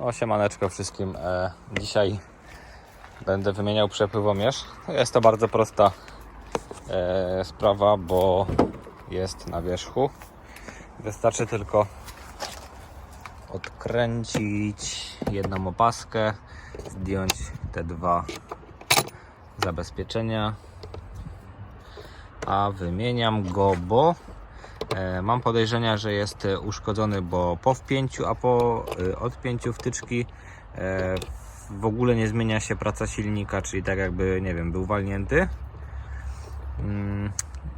No siemaneczko wszystkim. E, dzisiaj będę wymieniał przepływomierz. Jest to bardzo prosta e, sprawa, bo jest na wierzchu. Wystarczy tylko odkręcić jedną opaskę, zdjąć te dwa zabezpieczenia, a wymieniam go, bo Mam podejrzenia, że jest e, uszkodzony, bo po wpięciu, a po e, odpięciu wtyczki e, w ogóle nie zmienia się praca silnika, czyli tak jakby, nie wiem, był walnięty. Mm,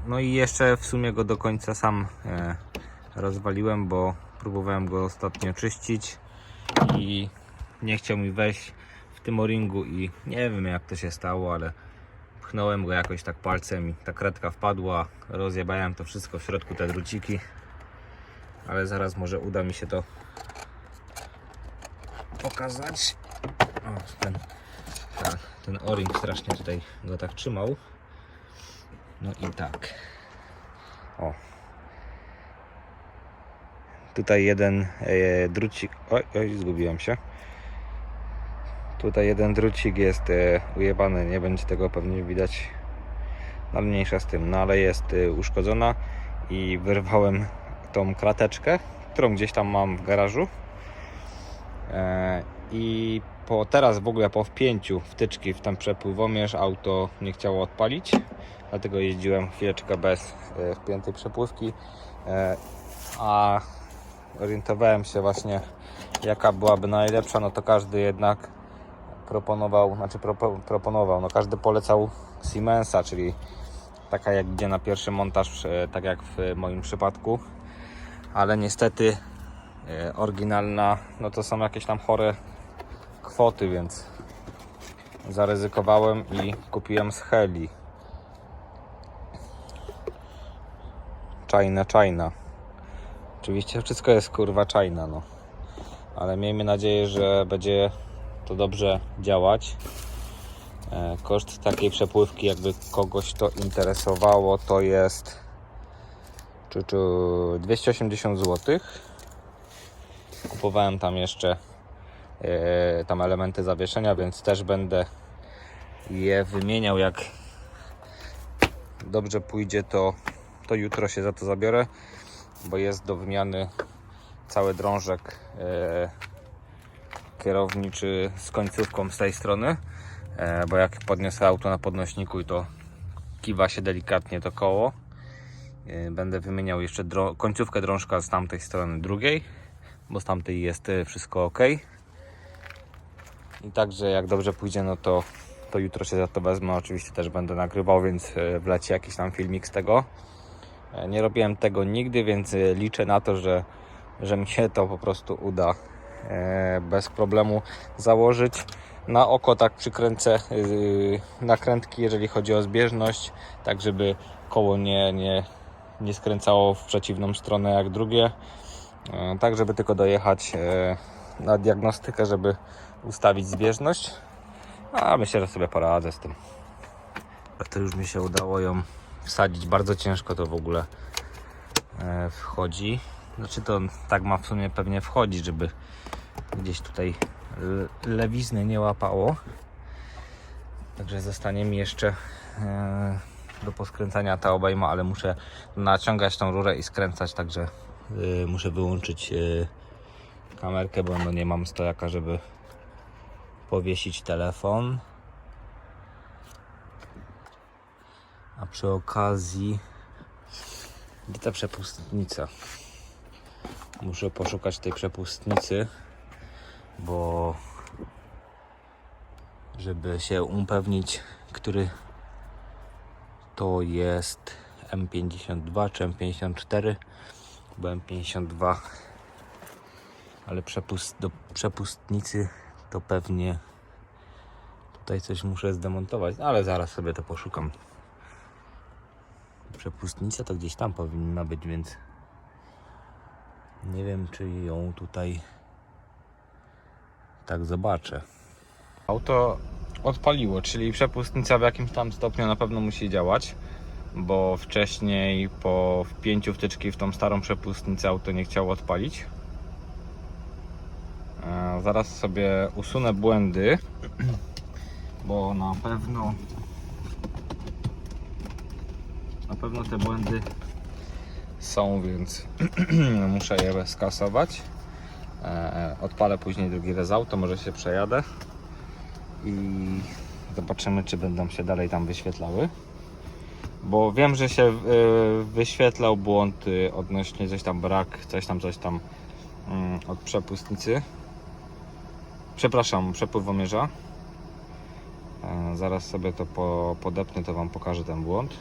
No i jeszcze w sumie go do końca sam e, rozwaliłem, bo próbowałem go ostatnio czyścić i nie chciał mi wejść w tym o-ringu i nie wiem jak to się stało, ale Pchnąłem go jakoś tak palcem i ta kredka wpadła. Rozjebałem to wszystko w środku te druciki. Ale zaraz może uda mi się to pokazać. O, ten, tak, ten o-ring strasznie tutaj go tak trzymał. No i tak. O. Tutaj jeden e, drucik. Oj, oj, zgubiłem się. Tutaj jeden drucik jest e, ujebany, nie będzie tego pewnie widać. No, mniejsza z tym, no ale jest e, uszkodzona i wyrwałem tą krateczkę, którą gdzieś tam mam w garażu. E, I po teraz w ogóle po wpięciu wtyczki w ten przepływomierz auto nie chciało odpalić. Dlatego jeździłem chwileczkę bez wpiętej przepływki. A orientowałem się właśnie jaka byłaby najlepsza, no to każdy jednak proponował, znaczy propo, proponował, no każdy polecał Siemensa, czyli taka jak idzie na pierwszy montaż, e, tak jak w moim przypadku, ale niestety e, oryginalna, no to są jakieś tam chore kwoty, więc zaryzykowałem i kupiłem z Heli. Czajna, czajna. Oczywiście wszystko jest kurwa czajna, no. Ale miejmy nadzieję, że będzie to dobrze działać. E, Koszt takiej przepływki, jakby kogoś to interesowało, to jest czy, czy 280 zł. Kupowałem tam jeszcze e, tam elementy zawieszenia, więc też będę je wymieniał. Jak dobrze pójdzie, to, to jutro się za to zabiorę, bo jest do wymiany cały drążek. E, kierowniczy z końcówką z tej strony, e, bo jak podniosę auto na podnośniku i to kiwa się delikatnie to koło, e, będę wymieniał jeszcze drą końcówkę drążka z tamtej strony drugiej, bo z tamtej jest e, wszystko ok. I także jak dobrze pójdzie, no to, to jutro się za to wezmę. Oczywiście też będę nagrywał, więc wleci jakiś tam filmik z tego. Nie robiłem tego nigdy, więc liczę na to, że, że mi się to po prostu uda bez problemu założyć. Na oko tak przykręcę yy, nakrętki, jeżeli chodzi o zbieżność, tak żeby koło nie, nie, nie skręcało w przeciwną stronę jak drugie. E, Tak, żeby tylko dojechać e, na diagnostykę, żeby ustawić zbieżność. A myślę, że sobie poradzę z tym. To już mi się udało ją wsadzić. Bardzo ciężko to w ogóle e, wchodzi. Znaczy to tak ma w sumie pewnie wchodzić, żeby gdzieś tutaj le- lewizny nie łapało. Także zostanie mi jeszcze e, do poskręcania ta obejma, ale muszę naciągać tą rurę i skręcać, także e, muszę wyłączyć e, kamerkę, bo no nie mam stojaka, żeby powiesić telefon. A przy okazji gdzie ta przepustnica? Muszę poszukać tej przepustnicy, bo żeby się upewnić, który to jest M52 czy M54, bo M52, ale przepust, do przepustnicy to pewnie tutaj coś muszę zdemontować, ale zaraz sobie to poszukam. Przepustnica to gdzieś tam powinna być, więc nie wiem, czy ją tutaj tak zobaczę. Auto odpaliło, czyli przepustnica w jakimś tam stopniu na pewno musi działać, bo wcześniej po wpięciu wtyczki w tą starą przepustnicę auto nie chciało odpalić. E, zaraz sobie usunę błędy, bo na pewno na pewno te błędy są, więc muszę je skasować. E, Odpalę później drugi raz auto, może się przejadę i zobaczymy, czy będą się dalej tam wyświetlały. Bo wiem, że się y, wyświetlał błąd y, odnośnie coś tam brak, coś tam, coś tam mm, od przepustnicy. Przepraszam, przepływomierza. E, Zaraz sobie to po, podepnę, to Wam pokażę ten błąd.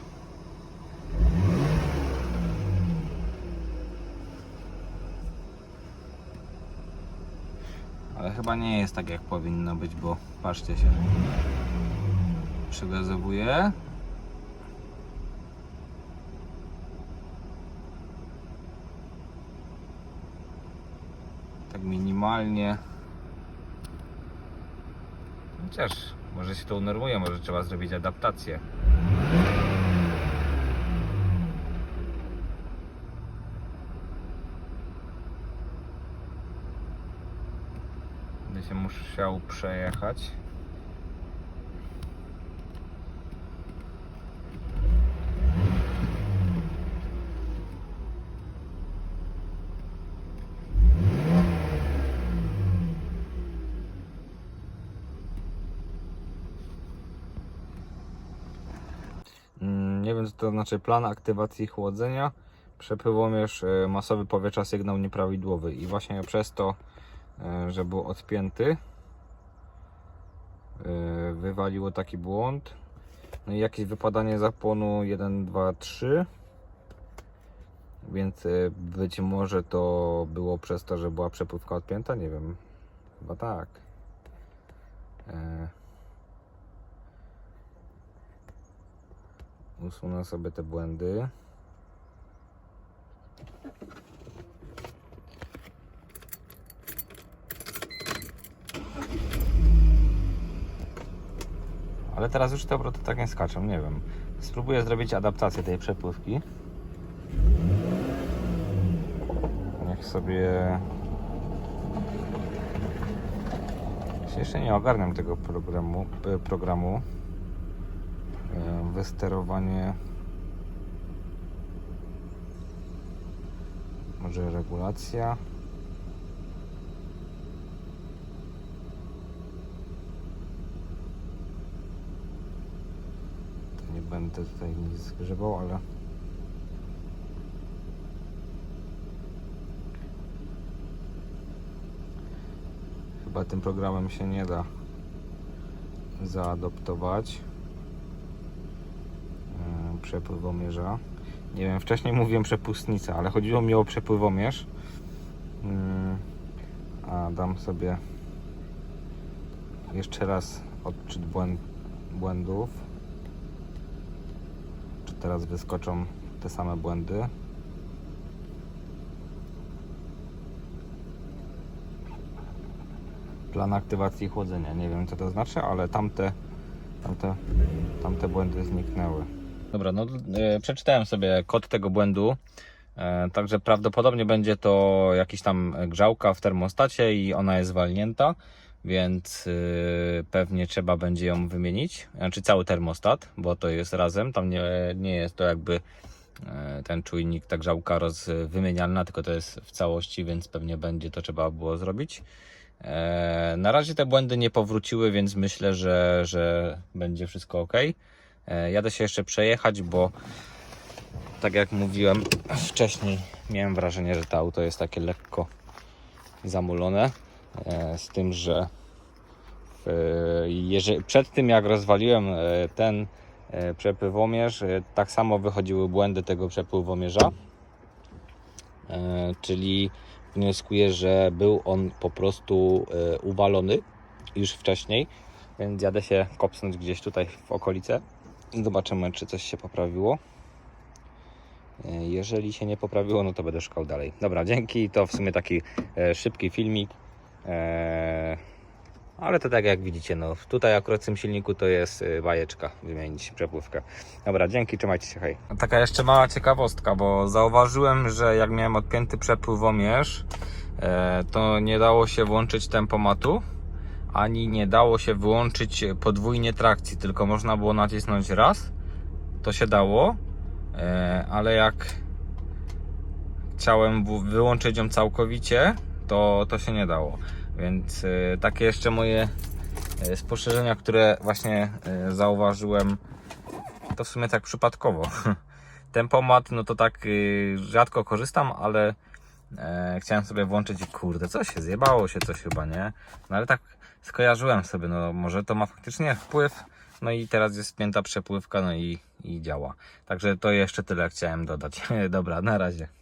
Ale chyba nie jest tak jak powinno być, bo patrzcie się. Przygazowuję. Tak minimalnie. Chociaż może się to unormuje, może trzeba zrobić adaptację. Się musiał przejechać. Mm, Nie wiem co to znaczy plan aktywacji chłodzenia. Przepływomierz e, masowy powietrza sygnał nieprawidłowy i właśnie przez to, że był odpięty, e, wywaliło taki błąd. No i jakieś wypadanie zapłonu 1, 2, 3. Więc e, być może to było przez to, że była przepływka odpięta, nie wiem. Chyba tak. E, Usunę sobie te błędy. Teraz już te obroty tak nie skaczą, nie wiem. Spróbuję zrobić adaptację tej przepływki. Niech sobie... Jeszcze nie ogarniam tego programu. programu e, wysterowanie może regulacja będę tutaj nic zgrzebał, ale chyba tym programem się nie da zaadoptować e, przepływomierza. Nie wiem, wcześniej mówiłem przepustnica, ale chodziło mi o przepływomierz. Mm, A dam sobie jeszcze raz odczyt błęd, błędów. Teraz wyskoczą te same błędy? Plan aktywacji chłodzenia. Nie wiem co to znaczy, ale tamte, tamte, tamte błędy zniknęły. Dobra, no e, przeczytałem sobie kod tego błędu. E, także prawdopodobnie będzie to jakiś tam grzałka w termostacie i ona jest walnięta, więc e, pewnie trzeba będzie ją wymienić. Znaczy cały termostat, bo to jest razem. Tam nie, nie jest to jakby e, ten czujnik, ta grzałka roz, wymienialna, tylko to jest w całości, więc pewnie będzie to trzeba było zrobić. E, Na razie te błędy nie powróciły, więc myślę, że, że będzie wszystko ok. E, Jadę się jeszcze przejechać, bo tak jak mówiłem wcześniej, miałem wrażenie, że to auto jest takie lekko zamulone. E, Z tym, że w- jeżeli, przed tym jak rozwaliłem e, ten e, przepływomierz, e, tak samo wychodziły błędy tego przepływomierza. E, Czyli wnioskuję, że był on po prostu e, uwalony już wcześniej, więc jadę się kopsnąć gdzieś tutaj w okolice zobaczymy, czy coś się poprawiło. E, Jeżeli się nie poprawiło, no to będę szukał dalej. Dobra, dzięki. To w sumie taki e, szybki filmik. E, ale to tak jak widzicie, no tutaj akurat w tym silniku to jest e, bajeczka wymienić przepływkę. Dobra, dzięki, trzymajcie się, hej. Taka jeszcze mała ciekawostka, bo zauważyłem, że jak miałem odpięty przepływomierz, e, to nie dało się włączyć tempomatu, ani nie dało się wyłączyć podwójnie trakcji, tylko można było nacisnąć raz, to się dało, e, ale jak chciałem wyłączyć ją całkowicie, to, to się nie dało. Więc e, takie jeszcze moje e, spostrzeżenia, które właśnie e, zauważyłem, to w sumie tak przypadkowo. Tempomat, no to tak y, rzadko korzystam, ale e, chciałem sobie włączyć i kurde, coś się zjebało się coś chyba, nie? No ale tak skojarzyłem sobie, no może to ma faktycznie wpływ, no i teraz jest spięta przepływka, no i, i działa. Także to jeszcze tyle chciałem dodać. Dobra, na razie.